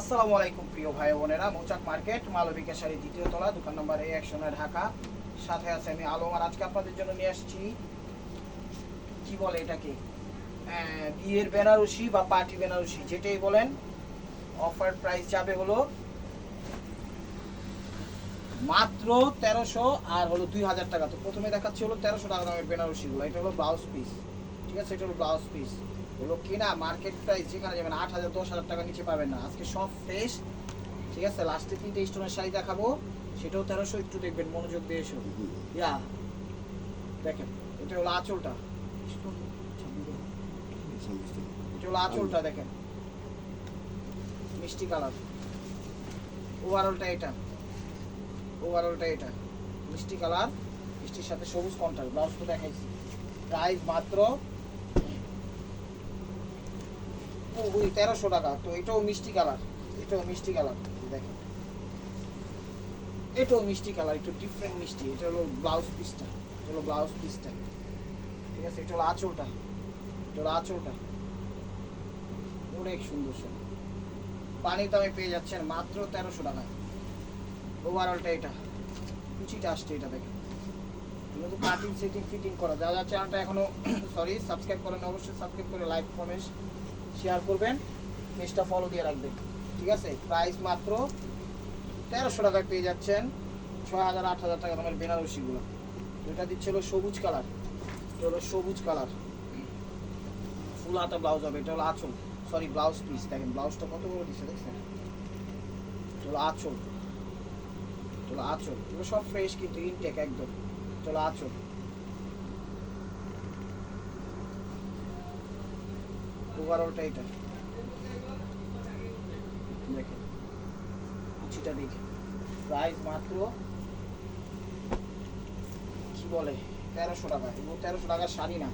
আসসালামু আলাইকুম, প্রিয় ভাই বোনেরা। মৌচাক মার্কেট মালবিকা শাড়ি দ্বিতীয় তলা, দোকান নম্বর এ, একশো নয়, ঢাকা। সাথে আছে আমি আলম, আর আজকে আপনাদের জন্য নিয়ে আসছি, কি বলে এটাকে? বিয়ের বেনারসি বা পার্টি বেনারসি, যেটাই বলেন, অফার প্রাইস যাবে হলো মাত্র তেরোশো আর হলো দুই হাজার টাকা। তো প্রথমে দেখাচ্ছি হলো তেরোশো টাকা দামের বেনারসিগুলো। এটা হলো ব্লাউজ পিস। ঠিক আছে, এটা হলো ব্লাউজ পিস। হলো কিনা মার্কেট প্রাইস যেখানে যাবেন আট হাজার দশ হাজার টাকা নিচে পাবেন না। আজকে সব ফ্রেশ ঠিক আছে? লাস্টে তিনটে স্টোনের শাড়ি দেখাবো। সেটাও তেরোশো একটু দেখবেন মনোযোগ দিয়ে এসো। ইয়া দেখেন এটা হলো আঁচলটা। এটা হলো আঁচলটা দেখেন। মিষ্টি কালার। ওভারঅলটা এটা। ওভারঅলটা এটা। মিষ্টি কালার মিষ্টির সাথে সবুজ কন্ট্রাস্ট ব্লাউজ তো দেখাইছি। প্রাইস মাত্র ওই তেরোশো টাকা। তো এটাও মিষ্টি কালার। এটাও মিষ্টি কালার। দেখেন। এটাও মিষ্টি কালার, একটু ডিফারেন্ট মিষ্টি। এটা হলো ব্লাউজ পিসটা এটা হলো ব্লাউজ পিসটা ঠিক আছে? এটা হলো আঁচলটা। এটা হলো আঁচলটা। অনেক সুন্দর সব। পানির দামে পেয়ে যাচ্ছেন মাত্র তেরোশো টাকা ওভারঅলটা এটা। কুচিটা আসছে এটা দেখেন। এগুলো তো কাটিং সেটিং ফিটিং করা যারা যারা চ্যানেলটা এখনও সরি সাবস্ক্রাইব করেন অবশ্যই সাবস্ক্রাইব করে লাইক কমেন্ট শেয়ার করবেন পেজটা ফলো দিয়ে রাখবেন। ঠিক আছে? প্রাইস মাত্র তেরোশো টাকায় পেয়ে যাচ্ছেন ছয় হাজার আট হাজার টাকা দামের বেনারসিগুলো। এটা দিচ্ছে হলো সবুজ কালার। এটা হলো সবুজ কালার। ফুল হাতা ব্লাউজ হবে, এটা হলো আঁচল। সরি ব্লাউজ পিস দেখেন ব্লাউজটা কত বড় দিচ্ছে, দেখছেন? হলো আঁচল। হলো আঁচল। এগুলো সব ফ্রেশ কিন্তু ইনটেক একদম। চলো আঁচল। এটা। দেখেন দেখে প্রাইস মাত্র কি বলে? তেরোশো টাকা। এগুলো তেরোশো টাকার শাড়ি না।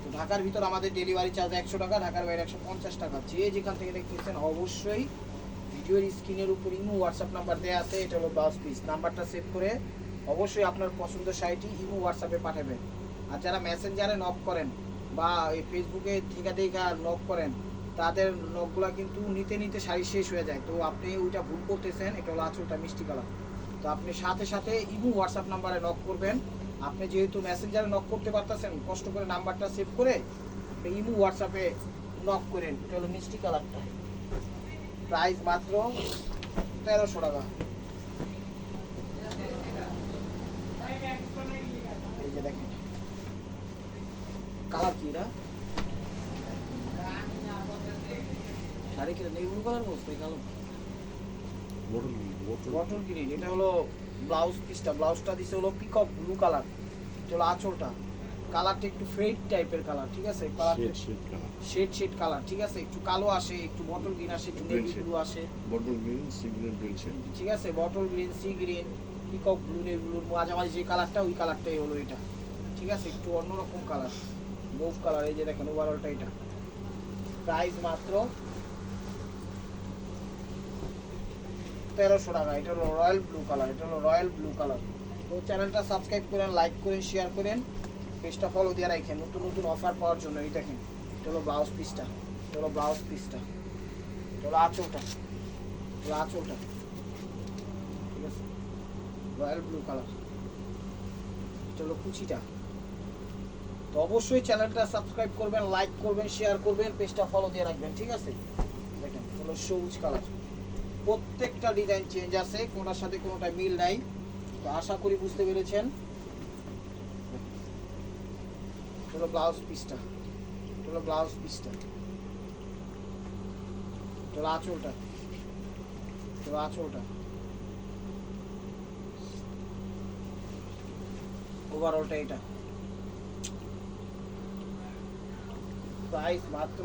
তো ঢাকার ভিতর আমাদের ডেলিভারি চার্জ একশো টাকা, ঢাকার বাইরে একশো পঞ্চাশ টাকা। যে যেখান থেকে দেখতেছেন, অবশ্যই ভিডিওর স্ক্রিনের উপর ইমো হোয়াটসঅ্যাপ নাম্বার দেওয়া আছে। এটা হলো ব্লাউজ পিস নাম্বারটা সেভ করে অবশ্যই আপনার পছন্দের শাড়িটি ইমো হোয়াটসঅ্যাপে পাঠাবেন। আর যারা মেসেঞ্জারে নক করেন বা এই ফেসবুকে থেকে থেকে নক করেন, তাদের নকগুলা কিন্তু নিতে নিতে শাড়ি শেষ হয়ে যায়। তো আপনি ওইটা ভুল করতেছেন, এটা হলো আঁচলটা মিষ্টি কালার। তো আপনি সাথে সাথে ইমো হোয়াটসঅ্যাপ নাম্বারে নক করবেন। আপনি যেহেতু মেসেঞ্জারে নক করতে পারতেছেন, কষ্ট করে নাম্বারটা সেভ করে ইমো হোয়াটসঅ্যাপে নক করেন। এটা হলো মিষ্টি কালারটা। প্রাইস মাত্র তেরোশো টাকা এই যে দেখেন কালার কি এটা শাড়ি ব্লু কালার বলছো এই কালো। বটল গ্রিন এটা হলো ব্লাউজ পিসটা ব্লাউজটা দিছে হলো পিকক ব্লু কালার এটা হলো আঁচলটা। কালারটা একটু ফেড টাইপের কালার ঠিক আছে? কালারটা শেড শেড কালার ঠিক আছে? একটু কালো আসে একটু বটল গ্রিন আসে একটু নেভি ব্লু আসে। বটল গ্রিন সিগন্যাল পেয়েছেন ঠিক আছে? Bottle green sea green peacock blue navy ব্লুর মাঝামাঝি যে কালারটা ওই কালারটাই হলো এটা। ঠিক আছে? একটু অন্যরকম কালার মুভ কালার এই যে দেখেন ওভারঅলটা এটা। প্রাইস মাত্র তেরোশো টাকা এটা হলো রয়্যাল ব্লু কালার, এটা হলো রয়্যাল ব্লু কালার। তো চ্যানেলটা সাবস্ক্রাইব করেন, লাইক করেন, শেয়ার করেন, পেজটা ফলো দিয়ে রাখেন, নতুন নতুন অফার পাওয়ার জন্য। এই দেখেন, এটা হলো ব্লাউজ পিসটা এটা হলো ব্লাউজ পিসটা এটা হলো আঁচলটা হলো আঁচলটা। ঠিক আছে? রয়্যাল ব্লু কালার, এটা হলো কুচিটা। তো অবশ্যই চ্যানেলটা সাবস্ক্রাইব করবেন, লাইক করবেন, শেয়ার করবেন, পেজটা ফলো দিয়ে রাখবেন, ঠিক আছে? দেখেন হলো সবুজ কালার। প্রত্যেকটা ডিজাইন চেঞ্জ আছে, কোনোটার সাথে কোনোটা মিল নাই। তো আশা করি বুঝতে পেরেছেন। হলো ব্লাউজ পিসটা হলো ব্লাউজ পিসটা হলো আঁচলটা। হলো আঁচলটা। ওভারঅলটা এটা। প্রাইস মাত্র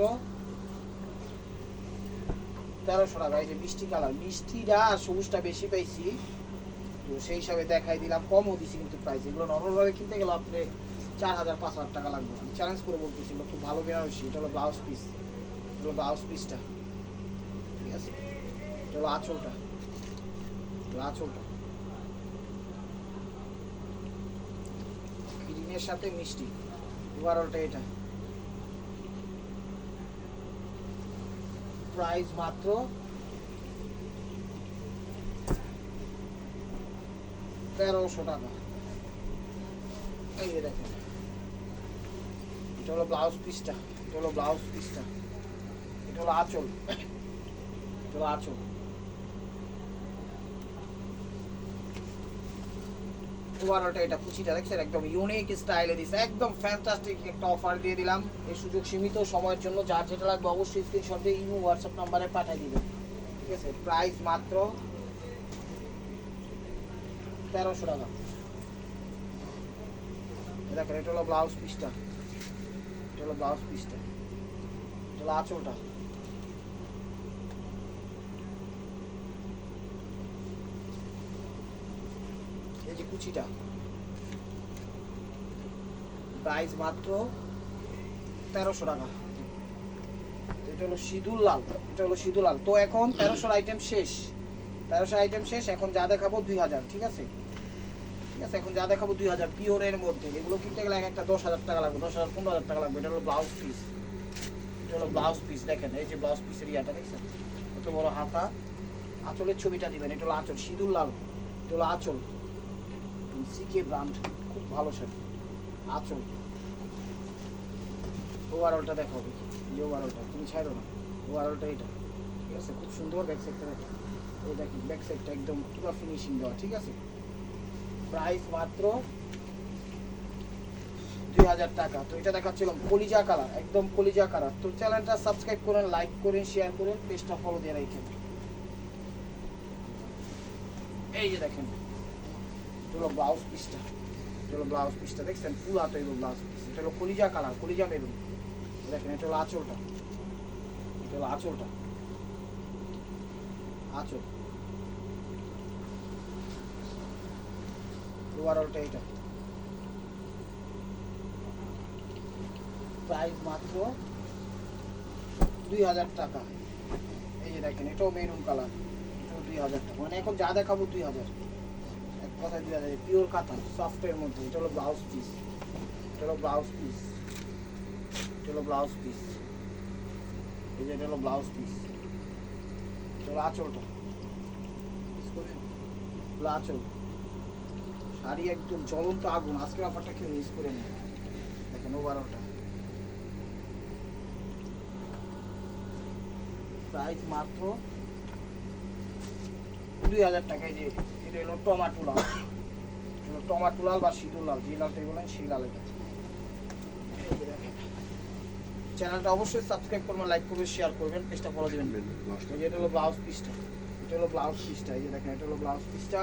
তেরোশো টাকা মিষ্টি কালার। মিষ্টিটা সবুজটা বেশি পাইছি, তো সেই হিসাবে দেখাই দিলাম, কমও দিছি কিন্তু প্রাইস চার হাজার, পাঁচ হাজার টাকা হলো ব্লাউজ পিস এটা পিসটা ঠিক আছে? এটা হলো আঁচলটা। আঁচলটা। সাথে মিষ্টি। ওভারঅলটা এটা। প্রাইস মাত্র? তেরোশো টাকা। এই এটা হলো ব্লাউজ পিসটা এটা হলো ব্লাউজ পিসটা এটা হলো আঁচল। এটা হলো আঁচল। ওভারঅলটা এটা কুচিটা দেখছেন? একদম ইউনিক স্টাইলে দিছে। একদম ফ্যান্টাস্টিক একটা অফার দিয়ে দিলাম। এই সুযোগ সীমিত সময়ের জন্য, যার যেটা লাগবে অবশ্যই স্ক্রিনশট দিয়ে ইমো হোয়াটসঅ্যাপ নাম্বারে পাঠিয়ে দিবেন। ঠিক আছে? প্রাইস মাত্র তেরোশো টাকা। দেখেন, এটা হলো ব্লাউজ পিসটা এটা হলো ব্লাউজ পিসটা এটা হলো আঁচলটা। যে কুচিটা। প্রাইস মাত্র তেরোশো টাকা। এটা হলো সিঁদুর লাল, এটা হলো সিঁদুর লাল। তো এখন তেরোশো আইটেম শেষ। তেরোশো আইটেম শেষ, এখন যা দেখাবো দুই হাজার, ঠিক আছে? ঠিক আছে, এখন যা দেখাবো দুই হাজার পিওরের মধ্যে। এগুলো কিনতে গেলে এক একটা দশ হাজার টাকা লাগবে, দশ হাজার, পনেরো হাজার টাকা লাগবে। এটা হলো ব্লাউজ পিস এটা হলো ব্লাউজ পিস দেখেন, এই যে ব্লাউজ পিসের ইয়াটা, দেখছেন? কত বড় হাতা। আঁচলের ছবিটা দিবেন, এটা হলো আঁচল, সিঁদুর লাল। এটা হলো আঁচল। সিকে ব্র্যান্ড খুব ভালো শাড়ি আঁচল ওভারঅলটা দেখাবে এই ওভারঅলটা তুমি ছাড়ো না। ওভারঅলটা এটা। ঠিক আছে? খুব সুন্দর ব্যাক সাইডটা দেখো। এই দেখি ব্যাক সাইডটা একদম পুরো ফিনিশিং দেওয়া, ঠিক আছে? প্রাইস মাত্র দুই হাজার টাকা। তো এটা দেখাচ্ছিলাম কলিজা কালার, একদম কলিজা কালার। তো চ্যানেলটা সাবস্ক্রাইব করেন লাইক করেন শেয়ার করেন পেজটা ফলো দিয়ে রাখেন। এই যে দেখেন। হলো ব্লাউজ পিসটা এটা হলো ব্লাউজ পিসটা দেখছেন এলো ব্লাউজ পিস এটা হলো কলিজা কালার, কলিজা মেরুন দেখেন, এটা হলো আঁচলটা। এটা হলো আঁচলটা। আঁচল। ওভারঅলটা এটা প্রাইস মাত্র দুই হাজার টাকা। এই যে দেখেন, এটাও মেরুন কালার এটাও দুই হাজার টাকা। মানে এখন যা দেখাবো দুই হাজার। কথায় দুই হাজার পিওর কাতা সফটের মধ্যে, এটা হলো ব্লাউজ পিস এটা হলো ব্লাউজ পিস এটা হলো ব্লাউজ পিস এই যে এটা হলো ব্লাউজ পিস এটা হলো আঁচলটা আঁচল। শাড়ি একদম জ্বলন্ত আগুন, আজকের অফারটা কেউ মিস করে নেই দেখেন ওভারঅলটা প্রাইস মাত্র দুই হাজার টাকায় যে এটা হলো টমাটো লাল টমাটো লাল বা সিঁদুর লাল যে লালটা বলেন সেই লাল এটা। চ্যানেলটা অবশ্যই সাবস্ক্রাইব করবেন লাইক করবেন শেয়ার করবেন পেজটা ফলো দিবেন। এটা হলো ব্লাউজ পিসটা এটা হলো ব্লাউজ পিসটা এই যে দেখেন এটা হলো ব্লাউজ পিসটা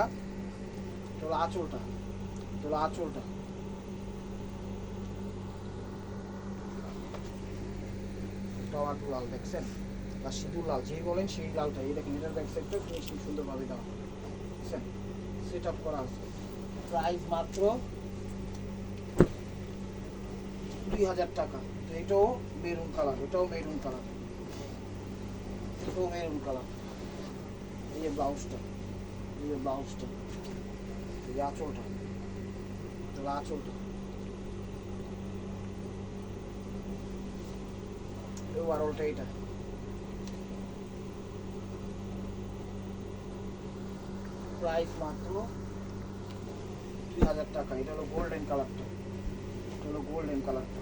এটা হলো আঁচলটা। এটা হলো আঁচলটা। টমাটো লাল দেখছেন? বা সিঁদুর লাল যেই বলেন সেই লালটা। এই দেখেন এটার ব্যাক সাইডটা সুন্দরভাবে দেওয়া। বুঝছেন সেট আপ করা আছে প্রাইস মাত্র দুই হাজার টাকা। তো এটাও মেরুন কালার এটাও মেরুন কালার এটাও মেরুন কালার এই যে ব্লাউজটা এই যে ব্লাউজটা এই যে আঁচলটা। এটা আঁচলটা ওভারঅলটা এটা প্রাইস মাত্র দুই হাজার টাকা। এটা হলো গোল্ডেন কালারটা এটা হলো গোল্ডেন কালারটা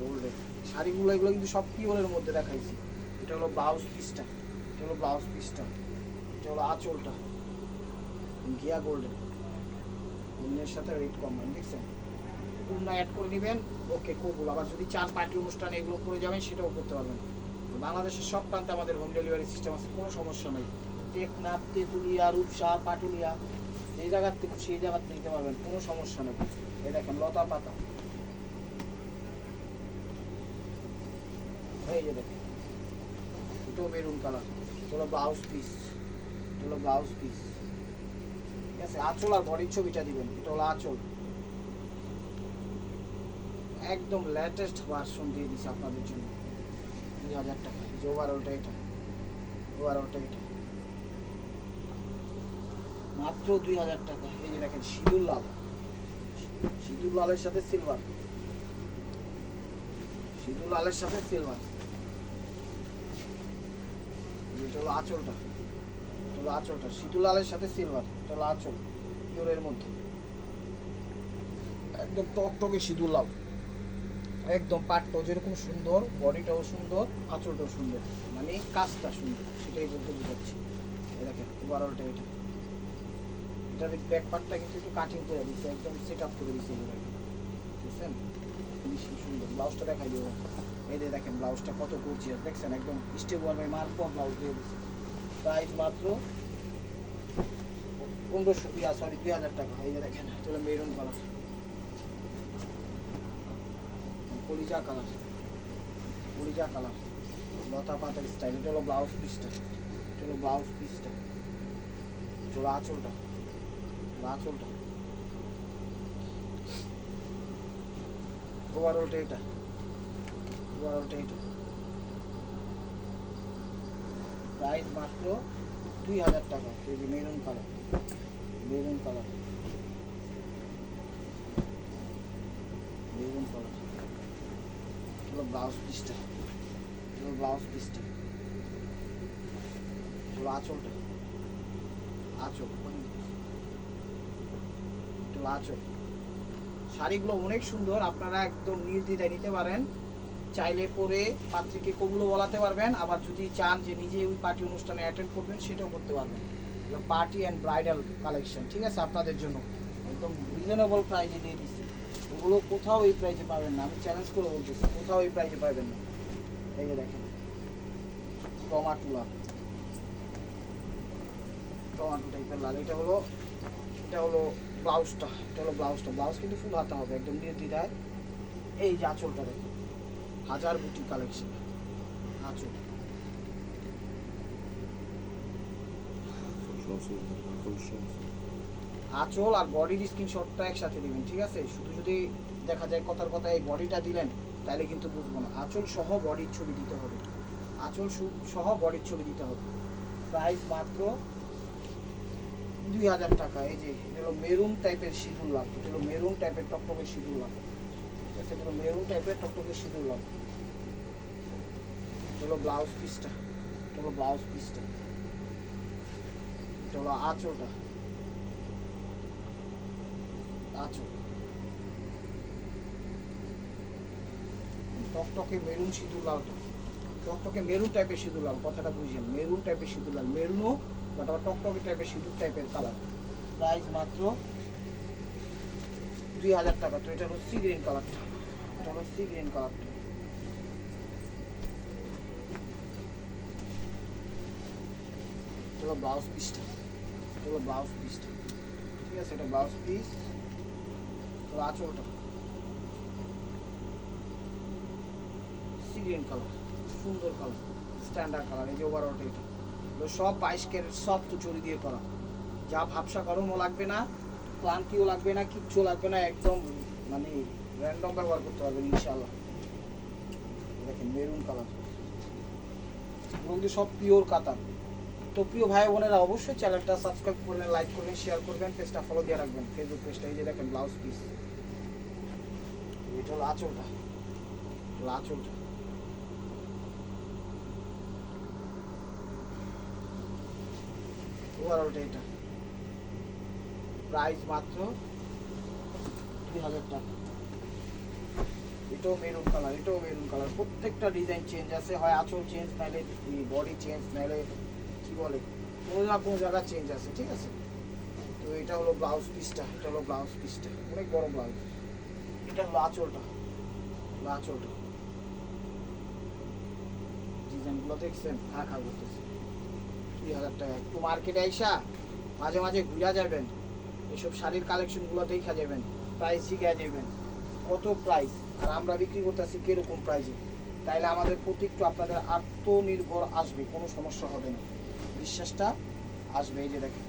গোল্ডেন শাড়িগুলো, এগুলো কিন্তু সব পিওরের মধ্যে দেখাইছি। এটা হলো ব্লাউজ পিসটা এটা হলো ব্লাউজ পিসটা এটা হলো আঁচলটা। গিয়া গোল্ডেন অন্যের সাথে রেট কম হয়, দেখছেন? কুমড়া অ্যাড করে নেবেন। ওকে কবুল আবার যদি চার পার্টি অনুষ্ঠানে এগুলো করে যাবেন, সেটাও করতে পারবেন। বাংলাদেশের সব প্রান্তে আমাদের হোম ডেলিভারি সিস্টেম আছে, কোনো সমস্যা নেই। টেকনাথ তেঁতুলিয়া, রূপসা, পাটুলিয়া, যে জায়গার থেকে সেই জায়গার থেকে নিতে পারবেন, কোনো সমস্যা নেই। এই দেখেন লতা পাতা। এই দুটো মেরুন কালার হলো ব্লাউজ পিস হলো ব্লাউজ পিস ঠিক আছে, আঁচল আর বডির ছবিটা দিবেন, এটা হলো আঁচল। একদম লেটেস্ট ভার্সন দিয়ে দিছে আপনাদের জন্য। দুই হাজার টাকা। যে ওভারঅলটা এটা ওভারঅলটা এটা মাত্র দুই হাজার টাকা। এই যে দেখেন, সিঁদুর লাল। সিঁদুর লালের সাথে সিলভার সিঁদুর লালের সাথে সিলভার এটা হলো আঁচলটা। এটা হলো আঁচলটা। সিঁদুর লালের সাথে সিলভার এটা হলো আঁচল। পিওরের মধ্যে। একদম টকটকে সিঁদুর লাল। একদম পাটটাও যেরকম সুন্দর, বডিটাও সুন্দর, আঁচলটাও সুন্দর। মানে কাজটা সুন্দর, সেটাই বলতে বোঝাচ্ছি। দেখেন ওভারঅলটা এটা। এটার ব্যাক পার্টটা কিন্তু একটু কাটিং করে দিচ্ছে, একদম সেট আপ করে দিচ্ছে বুঝছেন? ফিনিশিং সুন্দর। ব্লাউজটা দেখাই দিব। এই যে দেখেন, ব্লাউজটা কত গর্জিয়াস দেখছেন, একদম step one by mark blouse দিয়ে দিচ্ছে। প্রাইস মাত্র পনেরোশো সরি দুই হাজার টাকা। এই যে দেখেন মেরুন কালার কলিজা কালার। কলিজা কালার। লতা পাতার স্টাইল এটা হলো ব্লাউজ পিসটা এটা হলো ব্লাউজ পিসটা হলো আঁচলটা। আঁচলটা। প্রাইস মাত্র দুই হাজার টাকা। Colour colour maroon colour blouse পিসটা হলো ব্লাউজ পিসটা হলো আঁচলটা। আঁচল এটা হলো আঁচল। শাড়িগুলো অনেক সুন্দর, আপনারা একদম নির্দ্বিধায় নিতে পারেন। চাইলে পরে পাত্রীকে কবুলও বলাতে পারবেন। আবার যদি চান যে নিজে ওই পার্টি অনুষ্ঠানে অ্যাটেন্ড করবেন, সেটাও করতে পারবেন। পার্টি অ্যান্ড ব্রাইডাল কালেকশন ঠিক আছে? আপনাদের জন্য। একদম রিজনেবল প্রাইজে দিয়ে দিচ্ছি। ওগুলো কোথাও এই প্রাইজে পাবেন না। আমি চ্যালেঞ্জ করে বলতেছি কোথাও এই প্রাইজে পাবেন না। এই যে দেখেন টমাটুলা। টমাটো টাইপের লাল। এটা হলো এটা হলো ব্লাউজটা এটা হলো ব্লাউজটা। ব্লাউজ কিন্তু ফুল হাতা হবে একদম নির্দ্বিধায় এই যে আঁচলটা দেখুন হাজার বুটি কালেকশন আঁচল। Also, collections. আঁচল আর বডির স্ক্রিনশটটা একসাথে দিবেন, ঠিক আছে? শুধু যদি দেখা যায় কথার কথা এই বডিটা দিলেন, তাহলে কিন্তু বুঝব না। আঁচল সহ বডির ছবি দিতে হবে। আঁচল সহ বডির ছবি দিতে হবে। প্রাইস মাত্র দুই হাজার টাকা। এই যে, এটা হলো মেরুন টাইপের সিঁদুর এটা হলো মেরুন টাইপের টকটকের সিঁদুর ঠিক আছে? মেরুন টাইপের টকটকের সিঁদুর এটা হলো ব্লাউজ পিসটা এটা হলো ব্লাউজ পিসটা এটা হলো আঁচলটা। আঁচল টকটকে মেরুন সিঁদুর লাল টকটকে মেরুন টাইপের সিঁদুর লাল, কথাটা বুঝেন মেরুন টাইপের সিঁদুর লাল। মেরুনও বাট আবার টকটকে টাইপের সিঁদুর টাইপের কালার প্রাইস মাত্র দুই হাজার টাকা। তো এটা হলো সি গ্রিন কালারটা এটা হলো সি গ্রিন কালারটা এটা হলো ব্লাউজ পিসটা এটা হলো ব্লাউজ পিসটা ঠিক আছে? এটা ব্লাউজ পিস আঁচলটা সি গ্রিন কালার সুন্দর কালার স্ট্যান্ডার্ড কালার এই যে ওভারঅলটা এটা। এগুলো সব বাইশ ক্যারেট তো চুরি দিয়ে করা। যা ভাবসা গরমও লাগবে না, ক্লান্তিও লাগবে না, কিচ্ছু লাগবে না, একদম মানে র্যান্ডম ব্যবহার করতে পারবেন ইনশাল্লাহ দেখেন মেরুন কালার এবং সব পিওর কাতার তো প্রিয় ভাই বোনেরা, অবশ্যই চ্যানেলটা সাবস্ক্রাইব করবেন লাইক করবেন শেয়ার করবেন পেজটা ফলো দিয়ে রাখবেন ফেসবুক পেজটা এই যে দেখেন ব্লাউজ পিস এটা হলো আঁচলটা। ওভারঅলটা এটা। প্রাইস মাত্র দুই হাজার টাকা। এটাও মেরুন কালার এটাও মেরুন কালার প্রত্যেকটা ডিজাইন চেঞ্জ আছে, হয় আঁচল চেঞ্জ নাহলে বডি চেঞ্জ নাহলে কি বলে। কোনো না কোনো জায়গা চেঞ্জ আছে, ঠিক আছে? তো এটা হলো ব্লাউজ পিসটা এটা হলো ব্লাউজ পিসটা অনেক বড় ব্লাউজ এটা হলো আঁচলটা হলো আঁচলটা। ডিজাইনগুলো দেখছেন? খা খা করতেছে দুই হাজার টাকা। একটু মার্কেটে আইসা, মাঝে মাঝে ঘুরা যাবেন। এসব শাড়ির কালেকশনগুলো দেখা যাবেন। প্রাইস শিখে যাবেন। কত প্রাইস আর আমরা বিক্রি করতেছি কীরকম প্রাইসে তাইলে আমাদের প্রতি একটু আপনাদের আত্মনির্ভর আসবে, কোনো সমস্যা হবে না। বিশ্বাসটা আসবে, এই যে দেখেন।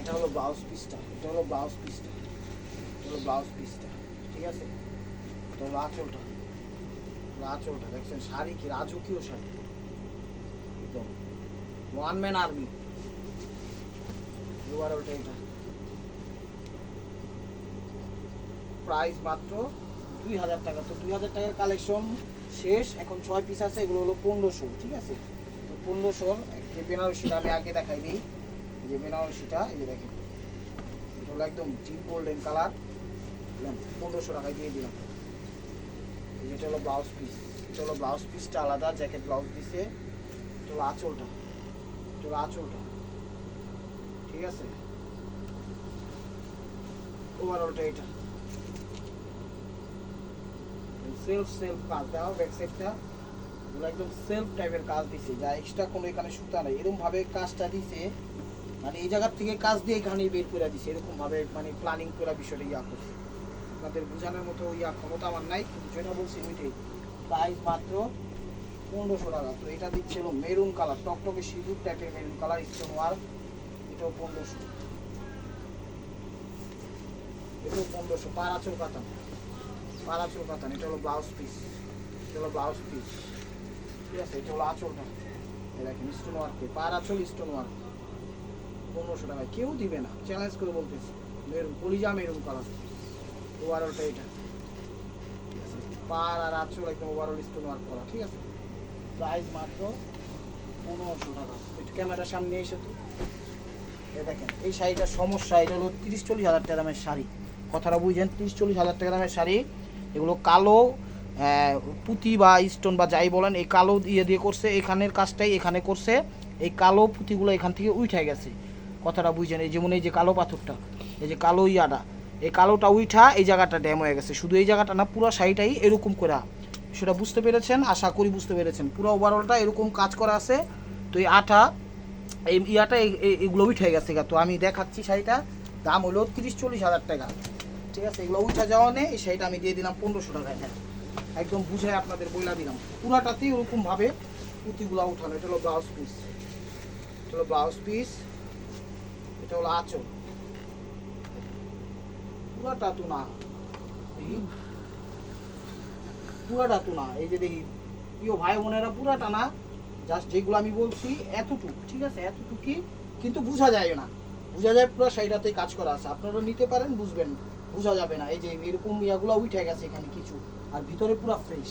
এটা হলো ব্লাউজ পিসটা এটা হলো ব্লাউজ পিসটা এটা হলো ব্লাউজ পিসটা ঠিক আছে? হলো আঁচলটা আঁচলটা, দেখছেন? শাড়ি কি, রাজকীয় শাড়ি? একদম। ওয়ান ম্যান আর্মি এটা। প্রাইস মাত্র দুই হাজার টাকা। তো দুই হাজার টাকার কালেকশন শেষ, এখন ছয় পিস আছে, এগুলো হলো পনেরোশো, ঠিক আছে? তো পনেরোশোর যে বেনারসিটা আমি আগে দেখাই দিই। যে বেনারসিটা, এই যে দেখেন। এটা হলো একদম ডিপ গোল্ডেন কালার পনেরোশো টাকায় দিয়ে দিলাম। এই যেটা হলো ব্লাউজ পিস এটা হলো ব্লাউজ পিসটা আলাদা জ্যাকেট ব্লাউজ দিছে। এটা হলো আঁচলটা। এটা হলো আঁচলটা। ঠিক আছে? ওভারঅলটা এটা। সেলফ সেলফ কাজ দেওয়া ব্যাক সাইডটা এগুলো একদম সেলফ টাইপের কাজ দিছে, যা এক্সট্রা কোনো এখানে সুতা নাই। এরকম ভাবে কাজটা দিছে মানে এই জায়গার থেকে কাজ দিয়ে এখানে বের করে দিছে। এরকম ভাবে মানে প্ল্যানিং করা বিষয়টা ইয়া করছে। আপনাদের বোঝানোর মতো ইয়া ক্ষমতা আমার নাই, কিন্তু যেটা বলছি ওইটাই। প্রাইস মাত্র পনেরোশো টাকা। তো এটা দিচ্ছিল মেরুন কালার টকটকে সিঁদুর টাইপের মেরুন কালার স্টোন ওয়ার্ক এটাও পনেরোশো। এটাও পনেরোশো পারাচুর কাতান পারাচুর কাতান এটা হলো ব্লাউজ পিস এটা হলো ব্লাউজ পিস ঠিক আছে? এটা হলো আঁচলটা। দেখেন স্টোন ওয়ার্কে পার আঁচল স্টোন ওয়ার্ক পনেরোশো টাকা কেউ দিবে না চ্যালেঞ্জ করে বলতেছি। মেরুন কলিজা মেরুন কালার ওভারঅলটা এটা। পার আর আঁচল একদম ওভারঅল স্টোন ওয়ার্ক করা, ঠিক আছে? প্রাইস মাত্র পনেরোশো টাকা। একটু ক্যামেরার সামনে এসে তো। দেখেন, এই শাড়িটার সমস্যা, এটা হলো তিরিশ চল্লিশ হাজার টাকা দামের শাড়ি। কথাটা বুঝছেন তিরিশ চল্লিশ হাজার টাকা দামের শাড়ি। এগুলো কালো পুঁতি বা স্টোন বা যাই বলেন, এই কালো দিয়ে দিয়ে করছে, এখানের কাজটাই এখানে করছে, এই কালো পুঁতিগুলো এখান থেকে উঠে গেছে। কথাটা বুঝছেন? এই যেমন এই যে কালো পাথরটা, এই যে কালো ইয়াটা, এই কালোটা উঠা এই জায়গাটা ড্যাম হয়ে গেছে। শুধু এই জায়গাটা না, পুরো শাড়িটাই এরকম করা সেটা বুঝতে পেরেছেন? আশা করি বুঝতে পেরেছেন। পুরো ওভারঅলটা এরকম কাজ করা আছে। তো এই আঠা, এই ইয়াটা এগুলো উঠে গেছে। তো আমি দেখাচ্ছি শাড়িটা দাম হলো তিরিশ চল্লিশ হাজার টাকা। ঠিক আছে? এগুলো উঠা যাওয়া নেই শাড়িটা আমি দিয়ে দিলাম পনেরোশো টাকায় হ্যাঁ একদম বুঝাই আপনাদের বইলা দিলাম। পুরাটাতেই ওরকম ভাবে পুঁতিগুলা উঠানো, এটা হলো ব্লাউজ পিস এটা হলো ব্লাউজ পিস এটা হলো আঁচল। পুরাটা তো না। পুরাটা তো না। এই যে দেখি, প্রিয় ভাই বোনেরা, পুরাটা না জাস্ট যেগুলো আমি বলছি, এতটুকু, ঠিক আছে? এতটুকুই, কিন্তু বোঝা যায় না। বোঝা যায় পুরো সাইডাতে কাজ করা আছে। আপনারা নিতে পারেন, বুঝবেন। বোঝা যাবে না। এই যে এরকম ইয়াগুলো উঠে গেছে এখানে কিছু। আর ভিতরে পুরো ফ্রেশ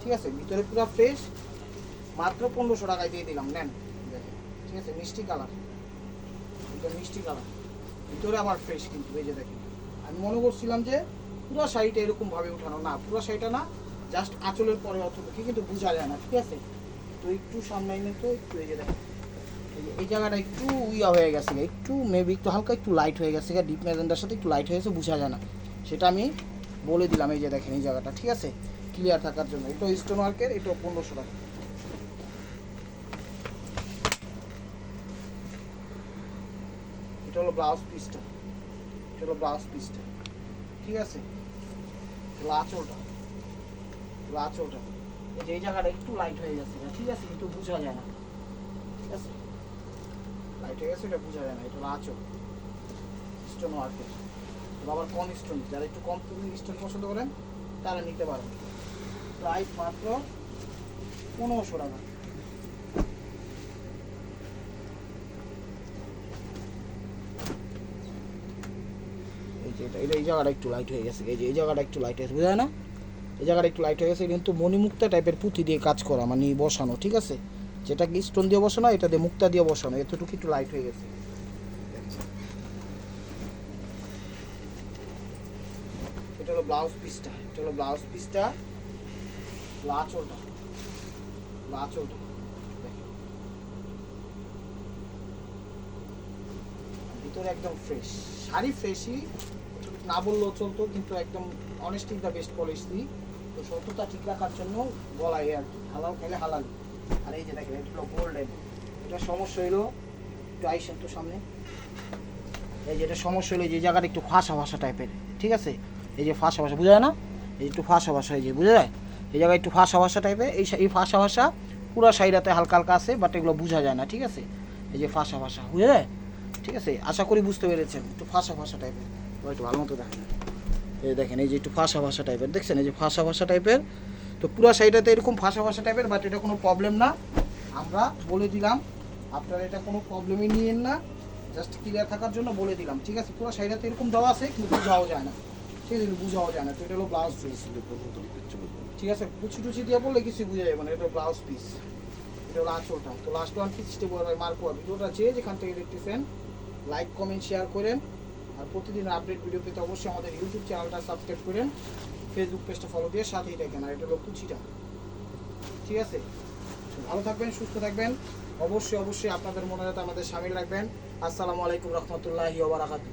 ঠিক আছে? ভিতরে পুরো ফ্রেশ মাত্র পনেরোশো টাকায় দিয়ে দিলাম, নেন। ঠিক আছে? মিষ্টি কালার। একদম মিষ্টি কালার। ভিতরে আমার ফ্রেশ কিন্তু, এই যে দেখেন। আমি মনে করছিলাম যে পুরো শাড়িটা এরকমভাবে উঠানো। না, পুরো শাড়িটা না জাস্ট আঁচলের পরে অতটুকু কিন্তু বোঝা যায় না, ঠিক আছে? তো একটু সামনে তো, একটু এই যে দেখেন। এই জায়গাটা একটু ইয়া হয়ে গেছে একটু মেবি একটু হালকা একটু লাইট হয়ে গেছে ডিপ ম্যাজেন্ডার সাথে একটু লাইট হয়েছে, বোঝা যায় না। সেটা আমি বলে দিলাম, এই যে দেখেন এই জায়গাটা, ঠিক আছে? ক্লিয়ার থাকার জন্য। এটা স্টোন ওয়ার্কের এটা পনেরোশো টাকা। এটা হলো ব্লাউজ পিসটা এটা হলো ব্লাউজ পিসটা ঠিক আছে? হলো আঁচলটা। এই যে এই জায়গাটা একটু লাইট হয়ে গেছে ঠিক আছে? কিন্তু বোঝা যায় না। ঠিক আছে? লাইট হয়ে গেছে এটা বোঝা যায় না, এটা হলো আঁচল স্টোন ওয়ার্কের আবার কম স্টোন যারা একটু কম স্টোন পছন্দ করেন, তারা নিতে পারেন। প্রাইস মাত্র পনেরোশো টাকা। এটা, এটা- এই জায়গাটা একটু লাইট হয়ে গেছে। এই যে, এই জায়গাটা একটু লাইট হয়েছে বোঝা যায় না? এই জায়গাটা একটু লাইট হয়ে গেছে কিন্তু মণিমুক্তা টাইপের পুঁতি দিয়ে কাজ করা মানে বসানো, ঠিক আছে? যেটা কি স্টোন দিয়ে বসানো, এটা দিয়ে মুক্তা দিয়ে বসানো, এতটুকু একটু লাইট হয়ে গেছে। এটা হলো ব্লাউজ পিসটা এটা হলো ব্লাউজ পিসটা আঁচলটা দেখেন। ভিতরে একদম ফ্রেশ শাড়ি ফ্রেশই না বললেও চলতো, কিন্তু একদম অনেস্টিক দ্য বেস্ট দিই তো সত্যতা ঠিক রাখার জন্য বলাই আর কি, হালাল খেলে হালাল। আর এই যে দেখেন, এটা হলো গোল্ডেন এটা সমস্যা হলো একটু আইসেন তো সামনে। এই যে এটা সমস্যা হলো যে জায়গাটা একটু ফাঁসা ভাষা টাইপের, ঠিক আছে? এই যে ফাঁসা ভাষা বোঝা যায় না? এই একটু ফাঁসা ভাষা এই যে, বোঝা যায়? এই জায়গায় একটু ফাঁসা ভাষা টাইপের, এই এই ফাঁসা ভাষা পুরো সাইডাতে হালকা হালকা আছে বাট এগুলো বোঝা যায় না, ঠিক আছে? এই যে ফাঁসা ভাষা বুঝা যায়? ঠিক আছে? আশা করি বুঝতে পেরেছেন, একটু ফাঁসা ভাষা টাইপের। একটু ভালো মতো দেখেন। এই দেখেন, এই যে একটু ফাঁসা ভাষা টাইপের, দেখছেন? এই যে ফাঁসা ভাষা টাইপের তো পুরো সাইডাতে এরকম ফাঁসা ভাষা টাইপের বাট এটা কোনো প্রবলেম না। আমরা বলে দিলাম, আপনারা এটা কোনো প্রবলেমই নিয়েন না। জাস্ট ক্লিয়ার থাকার জন্য বলে দিলাম, ঠিক আছে? পুরো সাইডাতে এরকম দেওয়া আছে, কিন্তু বোঝাও যায় না। ঠিক আছে বোঝাও যায় না। তো এটা হলো ব্লাউজ পিস ঠিক আছে? কুচি টুচি দিয়ে বললে কিছু বোঝা যাবে না, এটা ব্লাউজ পিস এটা হলো আঁচলটা। তো লাস্ট ওয়ান পিস স্টেবল মার্কোয়া ভিডিওটা যে যেখান থেকে দেখতেছেন লাইক কমেন্ট শেয়ার করেন। আর প্রতিদিন আপডেট ভিডিও পেতে অবশ্যই আমাদের ইউটিউব চ্যানেলটা সাবস্ক্রাইব করেন। ফেসবুক পেজটা ফলো দিয়ে সাথেই থাকেন, আর এটা লক্ষ্য ছিটা ঠিক আছে? ভালো থাকবেন, সুস্থ থাকবেন। অবশ্যই অবশ্যই আপনাদের মনে যাতে আমাদের সামিল রাখবেন। আসসালামু আলাইকুম রহমতুল্লাহি ওবরাকাতুহ